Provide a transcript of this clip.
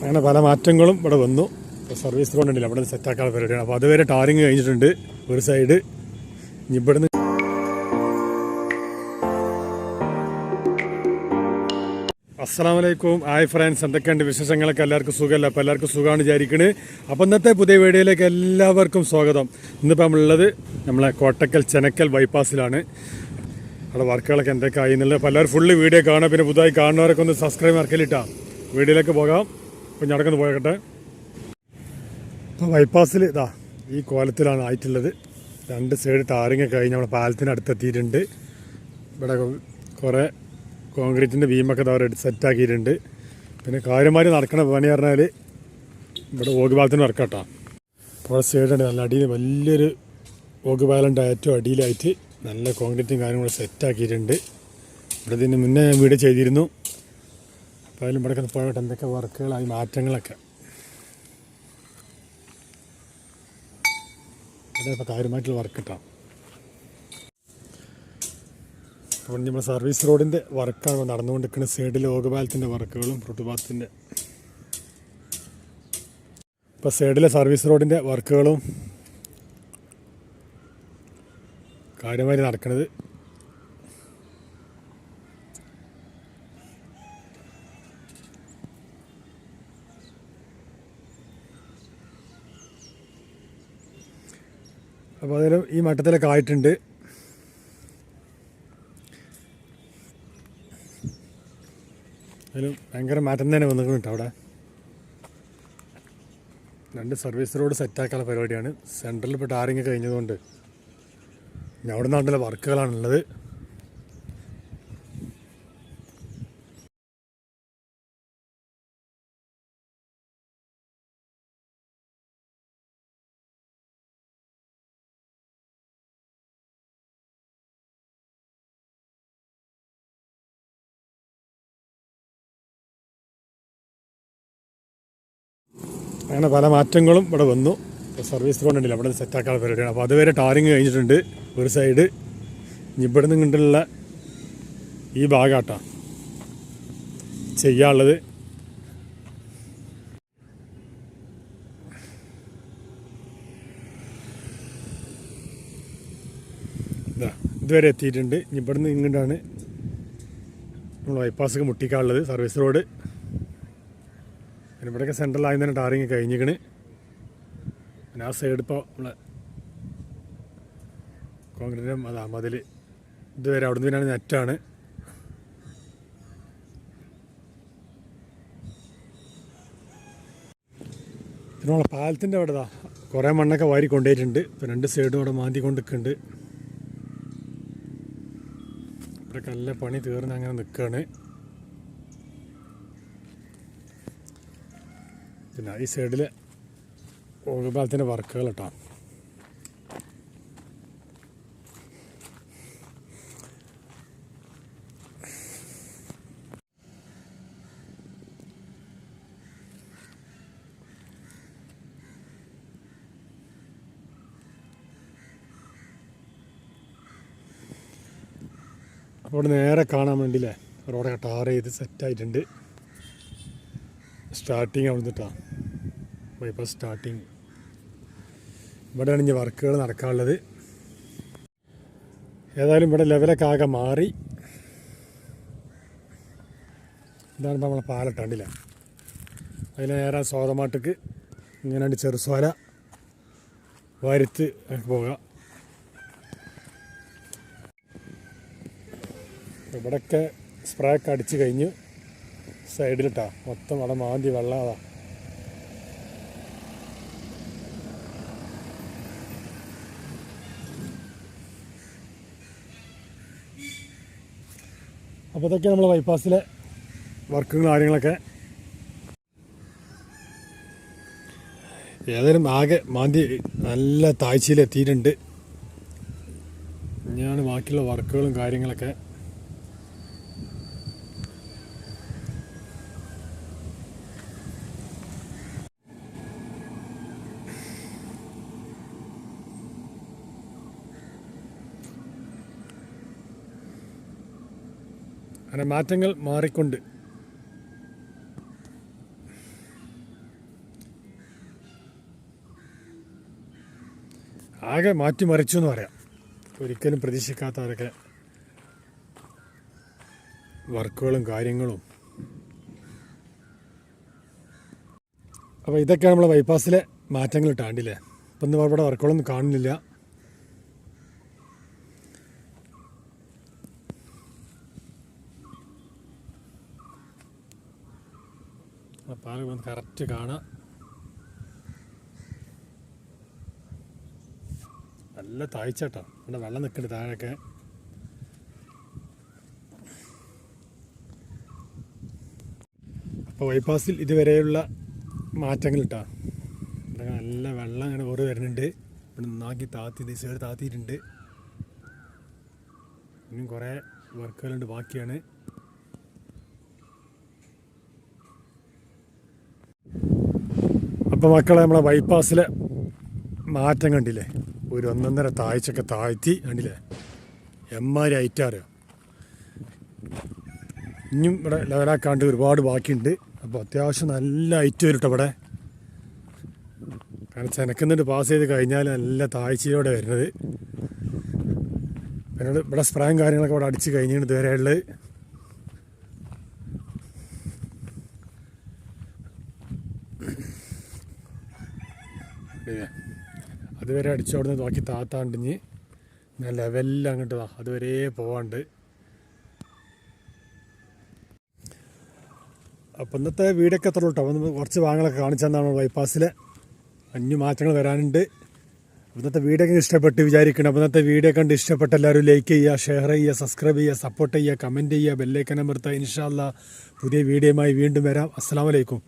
അങ്ങനെ പല മാറ്റങ്ങളും ഇവിടെ വന്നു. സർവീസ് റോഡ് ഉണ്ടല്ലോ അവിടെ സെറ്റാക്കാനുള്ള പരിപാടിയാണ്. അപ്പോൾ അതുവരെ ടാറിങ് കഴിഞ്ഞിട്ടുണ്ട് ഒരു സൈഡ് ഇനി ഇവിടുന്ന് അസ്സാമലൈക്കും ആയ് ഫ്രാൻസ് എന്തൊക്കെയുണ്ട് വിശേഷങ്ങളൊക്കെ? എല്ലാവർക്കും സുഖമല്ല? അപ്പോൾ എല്ലാവർക്കും സുഖമാണ് വിചാരിക്കണ്. അപ്പോൾ ഇന്നത്തെ പുതിയ വീഡിയോയിലേക്ക് എല്ലാവർക്കും സ്വാഗതം. ഇന്നിപ്പോൾ നമ്മളുള്ളത് നമ്മളെ കോട്ടക്കൽ ചെനക്കൽ ബൈപ്പാസിലാണ് അവിടെ വർക്കുകളൊക്കെ എന്തൊക്കെ ആയി എന്നുള്ളത്. അപ്പോൾ എല്ലാവരും ഫുള്ള് വീഡിയോ കാണാം പിന്നെ പുതുതായി കാണുന്നവരൊക്കെ ഒന്ന് സബ്സ്ക്രൈബ് മറക്കലിട്ടാ വീഡിയോയിലേക്ക് പോകാം. അപ്പോൾ നടക്കുന്നു പോയക്കട്ടെ. ഇപ്പോൾ ബൈപ്പാസിൽ ഇതാ ഈ കോലത്തിലാണ് ആയിട്ടുള്ളത്. രണ്ട് സൈഡ് ടാറിങ് കഴിഞ്ഞ് നമ്മൾ പാലത്തിന് അടുത്തെത്തിയിട്ടുണ്ട്. ഇവിടെ കുറേ കോൺക്രീറ്റിന്റെ ബീമൊക്കെ അവർ സെറ്റാക്കിയിട്ടുണ്ട് പിന്നെ കാര്യമാര് നടക്കണ പണി പറഞ്ഞാൽ ഇവിടെ ഓഗുപാലത്തിന് വർക്കാട്ടോ. അവിടെ സൈഡുണ്ട് നല്ല അടിയിൽ വലിയൊരു ഓഗുപാലന്റെ ഏറ്റവും അടിയിലായിട്ട് നല്ല കോൺക്രീറ്റും കാര്യങ്ങളും സെറ്റാക്കിയിട്ടുണ്ട് ഇവിടെ ഇതിന് മുന്നേ വീട് ചെയ്തിരുന്നു. അതിലും ഇവിടെ പോയിട്ട് എന്തൊക്കെ വർക്കുകളായി മാറ്റങ്ങളൊക്കെ. ഇവിടെ ഇപ്പോൾ കാര്യമായിട്ടുള്ള വർക്ക് കിട്ടാം അപ്പോൾ നമ്മൾ സർവീസ് റോഡിന്റെ വർക്കാണ് നടന്നുകൊണ്ടിരിക്കുന്ന സൈഡിൽ ലോകപാലത്തിന്റെ വർക്കുകളും ഫുട്പാത്തിന്റെ ഇപ്പോൾ സൈഡിലെ സർവീസ് റോഡിന്റെ വർക്കുകളും കാര്യമായി നടക്കുന്നത് അപ്പോൾ അതിൽ ഈ മട്ടത്തിലൊക്കെ ആയിട്ടുണ്ട്. അതിലും ഭയങ്കര മാറ്റം തന്നെ വന്നിട്ടുണ്ട് അവിടെ. രണ്ട് സർവീസ് റോഡ് സെറ്റാക്കാനുള്ള പരിപാടിയാണ്. സെൻട്രലിൽ ഇപ്പോൾ ടാറിങ് കഴിഞ്ഞതുകൊണ്ട്. ഞാൻ അവിടെ നിന്നാണ്ടുള്ള വർക്കുകളാണുള്ളത് അങ്ങനെ പല മാറ്റങ്ങളും ഇവിടെ വന്നു. സർവീസ് റോഡ് ഉണ്ടല്ലോ അവിടെ സെറ്റാക്കാനുള്ള പരിപാടിയാണ് അപ്പോൾ അതുവരെ ടാറിങ് കഴിഞ്ഞിട്ടുണ്ട് ഒരു സൈഡ് ഇവിടെ നിന്ന് കണ്ടുള്ള ഈ ഭാഗമാട്ടാണ് ചെയ്യാനുള്ളത്. ഇതാ ഇതുവരെ എത്തിയിട്ടുണ്ട്. ഇവിടുന്ന് ഇങ്ങോട്ടാണ് നമ്മൾ ബൈപ്പാസ് മുട്ടിക്കാനുള്ളത് സർവീസ് റോഡ് പിന്നെ ഇവിടെയൊക്കെ സെൻട്രലായി തന്നെ ടാറിങ് കഴിഞ്ഞിക്കണ് പിന്നെ ആ സൈഡ് ഇപ്പോൾ നമ്മളെ കോൺക്രീറ്റ് അതാ മതിൽ ഇതുവരെ അവിടുന്ന് പിന്നാണ് നെറ്റാണ്. പിന്നെ നമ്മളെ പാലത്തിന്റെ അവിടെ ഇതാ കുറേ മണ്ണൊക്കെ വാരി കൊണ്ടുപോയിട്ടുണ്ട്. ഇപ്പോൾ രണ്ട് സൈഡും അവിടെ മാന്തി കൊണ്ടിരിക്കുന്നുണ്ട് ഇവിടെ കല്ല പണി തീർന്ന് അങ്ങനെ നിൽക്കുകയാണ്. പിന്നെ ഈ സൈഡിൽ ഓഗപാലത്തിന്റെ വർക്കുകൾ കേട്ടോ അപ്പോൾ നേരെ കാണാൻ വേണ്ടിയില്ലേ? റോഡൊക്കെ ടാർ ചെയ്ത് സെറ്റായിട്ടുണ്ട് സ്റ്റാർട്ടിങ് അവിടെ നിന്നിട്ടാണ് ബൈപ്പാസ് സ്റ്റാർട്ടിങ് ഇവിടെയാണ് ഇനി വർക്കുകൾ നടക്കാനുള്ളത്. ഏതായാലും ഇവിടെ ലെവലൊക്കെ ആകെ മാറി. ഇതാണ് ഇപ്പോൾ നമ്മളെ പാലട്ടാണ്ടില്ല അതിൽ നേരെ സ്വാതമാട്ടക്ക് ഇങ്ങനെ ചെറുസോല വരുത്ത് പോകാം. ഇവിടെയൊക്കെ സ്പ്രേ ഒക്കെ അടിച്ച് കഴിഞ്ഞു സൈഡിലിട്ടാ മൊത്തം അവിടെ മാന്തി വെള്ളാതാ. അപ്പോൾ ഇതൊക്കെ നമ്മൾ ബൈപ്പാസിലെ വർക്കും കാര്യങ്ങളൊക്കെ ഏതായാലും ആകെ മാന്തി നല്ല താഴ്ചയിലെത്തിയിട്ടുണ്ട്. ഇനിയാണ് ബാക്കിയുള്ള വർക്കുകളും കാര്യങ്ങളൊക്കെ. അങ്ങനെ മാറ്റങ്ങൾ മാറിക്കൊണ്ട്. ആകെ മാറ്റിമറിച്ചു എന്ന് പറയാം. ഒരിക്കലും പ്രതീക്ഷിക്കാത്തവരൊക്കെ വർക്കുകളും കാര്യങ്ങളും. അപ്പോൾ ഇതൊക്കെയാണ് നമ്മളെ ബൈപ്പാസിലെ മാറ്റങ്ങൾ ഇട്ടാണ്ടില്ലേ? ഇപ്പം ഇന്ന് ഇവിടെ വർക്കുകളൊന്നും കാണുന്നില്ല. പാൽ വന്ന് കറക്റ്റ് കാണാം. നല്ല താഴ്ചട്ടോ. ഇവിടെ വെള്ളം നിൽക്കുന്നുണ്ട് താഴെയൊക്കെ. അപ്പോൾ ബൈപ്പാസിൽ ഇതുവരെയുള്ള മാറ്റങ്ങൾ ഇട്ടാ ഇവിടെ നല്ല വെള്ളം അങ്ങനെ ഓറ് വരുന്നുണ്ട്. ഇവിടെ നന്നാക്കി താത്തി ദിശകൾ താത്തിയിട്ടുണ്ട്. ഇനിയും കുറേ വർക്കുകളുണ്ട് ബാക്കിയാണ്. അപ്പോൾ മക്കളെ നമ്മളെ ബൈപ്പാസിലെ മാറ്റം കണ്ടില്ലേ? ഒരു ഒന്നൊന്നര താഴ്ചയൊക്കെ താഴ്ത്തി കണ്ടില്ലേ? എമ്മാരി ഐറ്റാറ് ഇനിയും ഇവിടെ ലെവലാക്കാണ്ട് ഒരുപാട് ബാക്കിയുണ്ട്. അപ്പോൾ അത്യാവശ്യം നല്ല ഐറ്റ് വരും ഇവിടെ. കാരണം ചെനക്കുന്നിട്ട് പാസ് ചെയ്ത് കഴിഞ്ഞാൽ നല്ല താഴ്ചയോടെ വരുന്നത്. പിന്നെ ഇവിടെ സ്പ്രേയും കാര്യങ്ങളൊക്കെ ഇവിടെ അടിച്ച് കഴിഞ്ഞിട്ട് ഇതുവരെ അതുവരെ അടിച്ചോടുന്ന് ബാക്കി താത്താണ്ടിഞ്ഞ് ഞാൻ ലെവലിൽ അങ്ങോട്ട് വാ. അതുവരെ പോവാണ്ട്. അപ്പം ഇന്നത്തെ വീടൊക്കെ എത്ര കേട്ടോ അപ്പം കുറച്ച് ഭാഗങ്ങളൊക്കെ കാണിച്ചെന്നാണ് ബൈപ്പാസിലെ അഞ്ഞു മാറ്റങ്ങൾ വരാനുണ്ട്. ഇന്നത്തെ വീടൊക്കെ ഇഷ്ടപ്പെട്ട് വിചാരിക്കണം. അപ്പം ഇന്നത്തെ വീഡിയോ കണ്ട് ഇഷ്ടപ്പെട്ട എല്ലാവരും ലൈക്ക് ചെയ്യുക ഷെയർ ചെയ്യുക സബ്സ്ക്രൈബ് ചെയ്യുക സപ്പോർട്ട് ചെയ്യുക കമന്റ് ചെയ്യുക ബെല്ലൈക്കൻ അമർത്തുക. ഇൻഷാല്ല പുതിയ വീഡിയോയുമായി വീണ്ടും വരാം. അസ്സാം വലൈക്കും